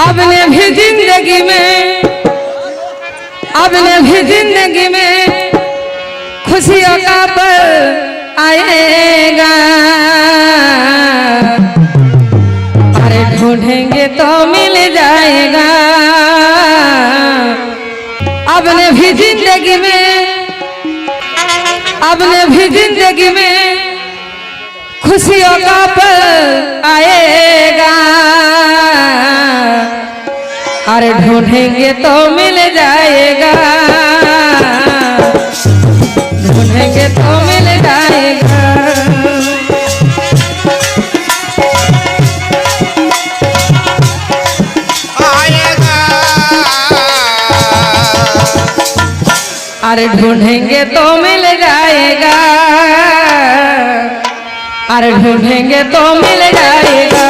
अपने भी ज़िंदगी में, अपने भी ज़िंदगी में खुशियों का पल आएगा। अरे ढूंढेंगे तो मिल जाएगा। अपने भी ज़िंदगी में, अपने भी ज़िंदगी में खुशियों का पल आएगा। अरे ढूंढेंगे तो मिल जाएगा। ढूंढेंगे तो मिल जाएगा। अरे ढूंढेंगे तो मिल जाएगा। अरे ढूंढेंगे तो मिल जाएगा।